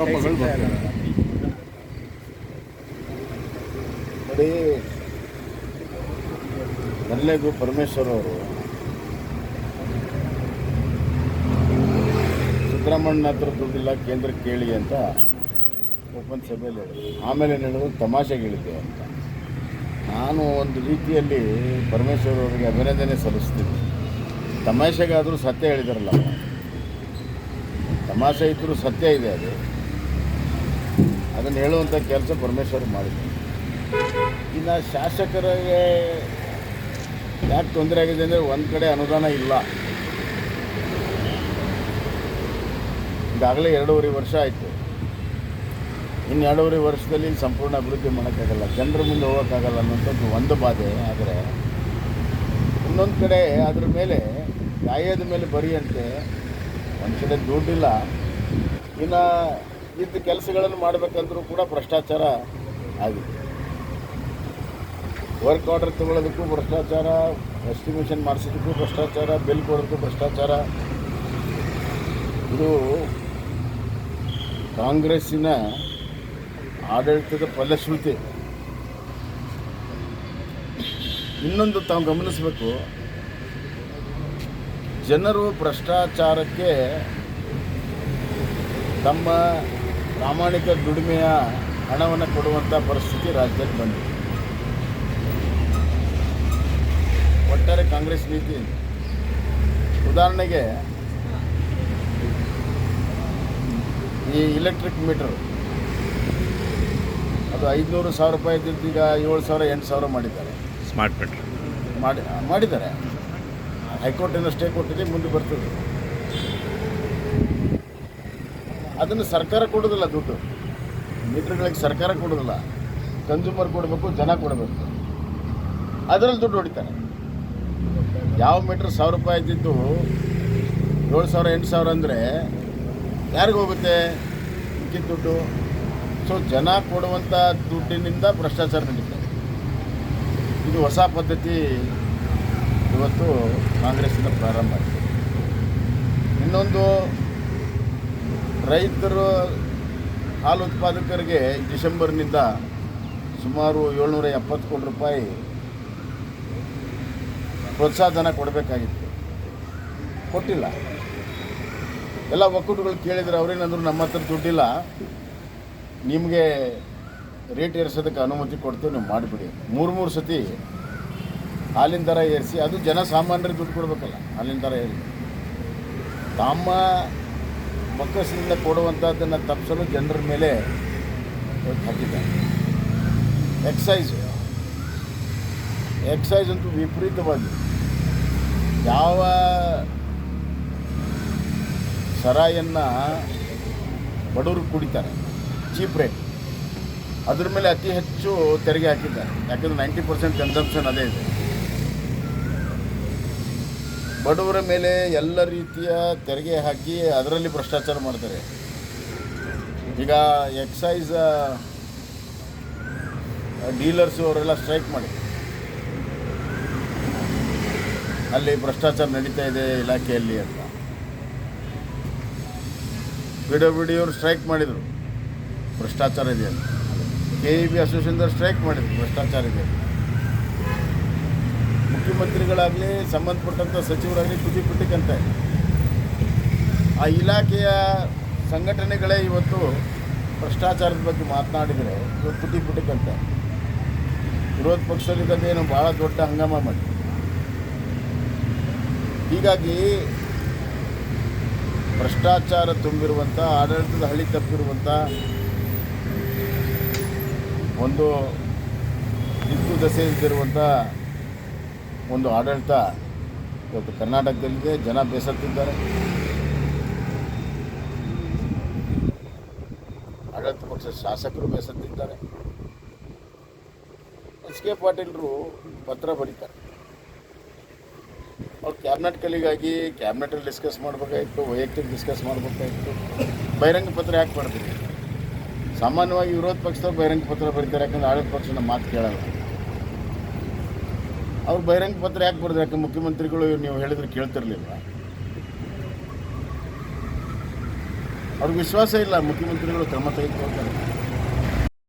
ಆರೋಪಗಳು ಪರಮೇಶ್ವರ ಪರಮೇಶ್ವರ್ ಅವರು ಸಿದ್ದರಾಮಣ್ಣ ಹತ್ರ ದುಡ್ಡಿಲ್ಲ ಕೇಂದ್ರ ಕೇಳಿ ಅಂತ ಓಪನ್ ಸಭೆಯಲ್ಲಿ ಹೇಳಿದ್ರು. ಆಮೇಲೆ ಹೇಳಿದ್ರು? ತಮಾಷೆಗೆ ಹೇಳಿದ್ದೆ ಅಂತ. ನಾನು ಒಂದು ರೀತಿಯಲ್ಲಿ ಪರಮೇಶ್ವರ್ ಅವರಿಗೆ ಅಭಿನಂದನೆ ಸಲ್ಲಿಸ್ತೀನಿ. ತಮಾಷೆಗಾದರೂ ಸತ್ಯ ಹೇಳಿದಾರಲ್ಲ. ತಮಾಷೆ ಇದ್ದರೂ ಸತ್ಯ ಇದೆ ಅದು. ಅದನ್ನು ಹೇಳುವಂಥ ಕೆಲಸ ಪರಮೇಶ್ವರ್ ಮಾಡಿದ್ರು. ಇನ್ನು ಶಾಸಕರಿಗೆ ಯಾಕೆ ತೊಂದರೆ ಆಗಿದೆ ಅಂದರೆ ಒಂದು ಕಡೆ ಅನುದಾನ ಇಲ್ಲ. ಈಗಾಗಲೇ ಎರಡೂವರೆ ವರ್ಷ ಆಯಿತು. ಇನ್ನು ಎರಡೂವರೆ ವರ್ಷದಲ್ಲಿ ಸಂಪೂರ್ಣ ಅಭಿವೃದ್ಧಿ ಮಾಡೋಕ್ಕಾಗಲ್ಲ. ಜನರ ಮುಂದೆ ಹೋಗೋಕ್ಕಾಗಲ್ಲ ಅನ್ನೋಂಥದ್ದು ಒಂದು ಬಾಧೆ, ಆದರೆ ಇನ್ನೊಂದು ಕಡೆ ಅದ್ರ ಮೇಲೆ ಗಾಯದ ಮೇಲೆ ಬರೆಯಂತೆ ಒಂದು ಕಡೆ ದುಡ್ಡಿಲ್ಲ. ಇನ್ನು ಇದ್ದ ಕೆಲಸಗಳನ್ನು ಮಾಡಬೇಕಂದ್ರೂ ಕೂಡ ಭ್ರಷ್ಟಾಚಾರ ಆಗಿದೆ. ವರ್ಕ್ ಆರ್ಡರ್ ತಗೊಳ್ಳೋದಕ್ಕೂ ಭ್ರಷ್ಟಾಚಾರ, ಎಸ್ಟಿಮೇಷನ್ ಮಾಡಿಸೋದಕ್ಕೂ ಭ್ರಷ್ಟಾಚಾರ, ಬಿಲ್ ಕೊಡೋದಕ್ಕೂ ಭ್ರಷ್ಟಾಚಾರ. ಇದು ಕಾಂಗ್ರೆಸ್ಸಿನ ಆಡಳಿತದ ಫಲಶ್ರುತಿ. ಇನ್ನೊಂದು ತಾವು ಗಮನಿಸಬೇಕು, ಜನರು ಭ್ರಷ್ಟಾಚಾರಕ್ಕೆ ತಮ್ಮ ಪ್ರಾಮಾಣಿಕ ದುಡಿಮೆಯ ಹಣವನ್ನು ಕೊಡುವಂಥ ಪರಿಸ್ಥಿತಿ ರಾಜ್ಯದಲ್ಲಿ ಬಂದಿದೆ. ಒಟ್ಟಾರೆ ಕಾಂಗ್ರೆಸ್ ನೀತಿ ಉದಾಹರಣೆಗೆ ಈ ಇಲೆಕ್ಟ್ರಿಕ್ ಮೀಟರ್ ಅದು ಐದುನೂರು ಸಾವಿರ ರೂಪಾಯಿ ಇದ್ದಿದ್ದು ಈಗ ಏಳು ಸಾವಿರ ಎಂಟು ಸಾವಿರ ಮಾಡಿದ್ದಾರೆ. ಸ್ಮಾರ್ಟ್ ಮೀಟರ್ ಮಾಡಿ ಮಾಡಿದ್ದಾರೆ. ಹೈಕೋರ್ಟಿಂದ ಸ್ಟೇ ಕೊಟ್ಟಿದೆ ಮುಂದೆ ಬರ್ತದೆ. ಅದನ್ನು ಸರ್ಕಾರ ಕೊಡೋದಿಲ್ಲ ದುಡ್ಡು. ಮೀಟರ್ಗಳಿಗೆ ಸರ್ಕಾರ ಕೊಡೋದಿಲ್ಲ. ಕನ್ಸ್ಯೂಮರ್ ಕೊಡಬೇಕು, ಜನ ಕೊಡಬೇಕು. ಅದರಲ್ಲಿ ದುಡ್ಡು ಹೊಡಿತಾರೆ. ಯಾವ ಮೀಟ್ರ್ ಸಾವಿರ ರೂಪಾಯಿ ಇದ್ದಿದ್ದು ಏಳು ಸಾವಿರ, ಎಂಟು ಸಾವಿರ ಅಂದರೆ ಯಾರಿಗೆ ಹೋಗುತ್ತೆ? ಮಿಕ್ಕಿದ ದುಡ್ಡು. ಸೊ ಜನ ಕೊಡುವಂಥ ದುಡ್ಡಿನಿಂದ ಭ್ರಷ್ಟಾಚಾರ ನಡೀತದೆ. ಇದು ಹೊಸ ಪದ್ಧತಿ ಇವತ್ತು ಕಾಂಗ್ರೆಸ್ಸಿಂದ ಪ್ರಾರಂಭ ಆಗಿದೆ. ಇನ್ನೊಂದು ರೈತರು, ಹಾಲು ಉತ್ಪಾದಕರಿಗೆ ಡಿಸೆಂಬರ್ನಿಂದ ಸುಮಾರು ಏಳ್ನೂರ ಎಪ್ಪತ್ತು ಕೋಟಿ ರೂಪಾಯಿ ಪ್ರೋತ್ಸಾಹಧನ ಕೊಡಬೇಕಾಗಿತ್ತು. ಕೊಟ್ಟಿಲ್ಲ. ಎಲ್ಲ ಒಕ್ಕೂಟಗಳು ಕೇಳಿದ್ರೆ, ಅವ್ರೇನಂದ್ರು ನಮ್ಮ ಹತ್ರ ದುಡ್ಡಿಲ್ಲ. ನಿಮಗೆ ರೇಟ್ ಏರಿಸೋದಕ್ಕೆ ಅನುಮತಿ ಕೊಡ್ತೀವಿ, ನೀವು ಮಾಡಿಬಿಡಿ. ಮೂರು ಮೂರು ಸತಿ ಹಾಲಿನ ದರ ಏರಿಸಿ, ಅದು ಜನಸಾಮಾನ್ಯರಿಗೆ ದುಡ್ಡು ಕೊಡಬೇಕಲ್ಲ, ಹಾಲಿನ ದರ ಏರಿ ತಮ್ಮ ಬೊಕ್ಕಸದಿಂದ ಕೊಡುವಂಥದ್ದನ್ನು ತಪ್ಪಿಸಲು ಜನರ ಮೇಲೆ ಹಾಕಿದ್ದಾರೆ. ಎಕ್ಸೈಸ್ ಎಕ್ಸೈಸ್ ಅಂತೂ ವಿಪರೀತವಾಗಿ. ಯಾವ ಸರಾಯನ್ನು ಬಡವರು ಕುಡಿತಾರೆ ಚೀಪ್ ರೇಟ್ ಅದ್ರ ಮೇಲೆ ಅತಿ ಹೆಚ್ಚು ತೆರಿಗೆ ಹಾಕಿದ್ದಾರೆ. ಯಾಕಂದ್ರೆ ನೈಂಟಿ ಪರ್ಸೆಂಟ್ ಕನ್ಸಂಪ್ಷನ್ ಅದೇ ಇದೆ. ಬಡವರ ಮೇಲೆ ಎಲ್ಲ ರೀತಿಯ ತೆರಿಗೆ ಹಾಕಿ ಅದರಲ್ಲಿ ಭ್ರಷ್ಟಾಚಾರ ಮಾಡ್ತಾರೆ. ಈಗ ಎಕ್ಸೈಸ್ ಡೀಲರ್ಸು ಅವರೆಲ್ಲ ಸ್ಟ್ರೈಕ್ ಮಾಡಿ. ಅಲ್ಲಿ ಭ್ರಷ್ಟಾಚಾರ ನಡೀತಾ ಇದೆ ಇಲಾಖೆಯಲ್ಲಿ ಅಂತ. ಬಿಡೋ ಬಿಡಿಯವರು ಸ್ಟ್ರೈಕ್ ಮಾಡಿದರು. ಭ್ರಷ್ಟಾಚಾರ ಇದೆ ಅಂತ. ಕೆ ಇ ಬಿ ಅಸೋಸಿಯೇಷನ್ದವ್ರು ಸ್ಟ್ರೈಕ್ ಮಾಡಿದರು. ಭ್ರಷ್ಟಾಚಾರ ಇದೆ ಮುಖ್ಯಮಂತ್ರಿಗಳಾಗಲಿ, ಸಂಬಂಧಪಟ್ಟಂಥ ಸಚಿವರಾಗಲಿ ತುಟಿ ಪಿಟಿಕಂತ ಆ ಇಲಾಖೆಯ ಸಂಘಟನೆಗಳೇ ಇವತ್ತು ಭ್ರಷ್ಟಾಚಾರದ ಬಗ್ಗೆ ಮಾತನಾಡಿದರೆ ಇವತ್ತು ತುಟಿ ಪಿಟಿಕಂತ ವಿರೋಧ ಪಕ್ಷದಲ್ಲಿದ್ದೇನು ಭಾಳ ದೊಡ್ಡ ಹಂಗಾಮ ಮಾಡಿ. ಹೀಗಾಗಿ ಭ್ರಷ್ಟಾಚಾರ ತುಂಬಿರುವಂಥ, ಆಡಳಿತದ ಹಳಿ ತಪ್ಪಿರುವಂಥ ಒಂದು ದಿಕ್ಕು ದಸೆಯಂತಿರುವಂಥ ಒಂದು ಆಡಳಿತ ಇವತ್ತು ಕರ್ನಾಟಕದಲ್ಲಿದೆ. ಜನ ಬೇಸತ್ತಿದ್ದಾರೆ ಆಡಳಿತ ಪಕ್ಷದ ಶಾಸಕರು ಬೇಸತ್ತಿದ್ದಾರೆ ಎಸ್ ಕೆ ಪಾಟೀಲರು ಪತ್ರ ಬರೀತಾರೆ. ಅವ್ರು ಕ್ಯಾಬಿನೆಟ್ ಕಲಿಗಾಗಿ ಕ್ಯಾಬಿನೆಟಲ್ಲಿ ಡಿಸ್ಕಸ್ ಮಾಡಬೇಕಾಗಿತ್ತು ವೈಯಕ್ತಿಕ ಡಿಸ್ಕಸ್ ಮಾಡಬೇಕಾಗಿತ್ತು ಬಹಿರಂಗ ಪತ್ರ ಯಾಕೆ ಮಾಡ್ತೀವಿ ಸಾಮಾನ್ಯವಾಗಿ ವಿರೋಧ ಪಕ್ಷದವ್ರು ಬಹಿರಂಗ ಪತ್ರ ಬರೀತಾರೆ, ಯಾಕಂದ್ರೆ ಆಡಳಿತ ಪಕ್ಷ ಮಾತು ಕೇಳಲ್ಲ. ಅವ್ರು ಬಹಿರಂಗ ಪತ್ರ ಯಾಕೆ ಬರೆದ್ರು? ಯಾಕೆ ಮುಖ್ಯಮಂತ್ರಿಗಳು ನೀವು ಹೇಳಿದ್ರೆ ಕೇಳ್ತಿರ್ಲಿಲ್ಲ ಅವ್ರಿಗೆ ವಿಶ್ವಾಸ ಇಲ್ಲ, ಮುಖ್ಯಮಂತ್ರಿಗಳು ಕ್ರಮ ತೆಗೆದುಕೊಳ್ತಾರೆ.